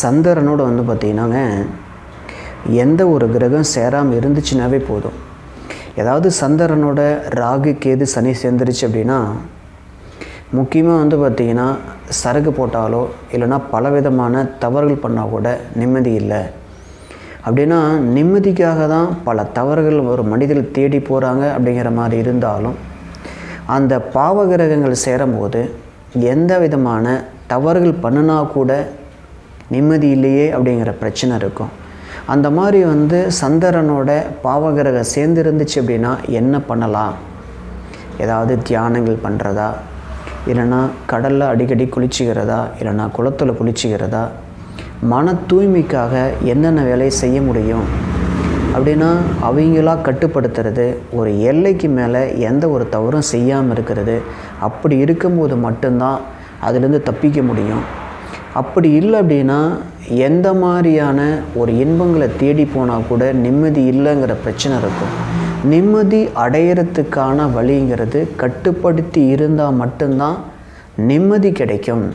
சந்திரனோட வந்து பார்த்திங்கன்னாங்க எந்த ஒரு கிரகம் சேராமல் இருந்துச்சுனாவே போதும். ஏதாவது சந்திரனோட ராகு கேது சனி சேர்ந்துருச்சு அப்படின்னா முக்கியமாக வந்து பார்த்திங்கன்னா சரகு போட்டாலோ இல்லைன்னா பலவிதமான தவறுகள் பண்ணால் கூட நிம்மதி இல்லை. அப்படின்னா நிம்மதிக்காக தான் பல தவறுகள் ஒரு மனிதர்கள் தேடி போகிறாங்க அப்படிங்கிற மாதிரி இருந்தாலும் அந்த பாவகிரகங்கள் சேரும்போது எந்த விதமான தவறுகள் பண்ணினா கூட நிம்மதி இல்லையே அப்படிங்கிற பிரச்சனை இருக்கும். அந்த மாதிரி வந்து சந்திரனோட பாவகிரகம் சேர்ந்து இருந்துச்சு அப்படின்னா என்ன பண்ணலாம்? ஏதாவது தியானங்கள் பண்ணுறதா இல்லைன்னா கடலில் அடிக்கடி குளிச்சுக்கிறதா? இல்லைன்னா குளத்தில் குளிச்சுக்கிறதா? மன தூய்மைக்காக என்னென்ன வேலையை செய்ய முடியும்? அப்படின்னா அவங்களா கட்டுப்படுத்துறது ஒரு எல்லைக்கு மேலே எந்த ஒரு தவறும் செய்யாமல் இருக்கிறது அப்படி இருக்கும்போது மட்டும்தான் அதுலேருந்து தப்பிக்க முடியும். அப்படி இல்லை அப்படின்னா எந்த மாதிரியான ஒரு இன்பங்களை தேடி போனால் கூட நிம்மதி இல்லைங்கிற பிரச்சனை இருக்கும். நிம்மதி அடையிறதுக்கான வழிங்கிறது கட்டுப்படுத்தி இருந்தால் மட்டும்தான் நிம்மதி கிடைக்கும்.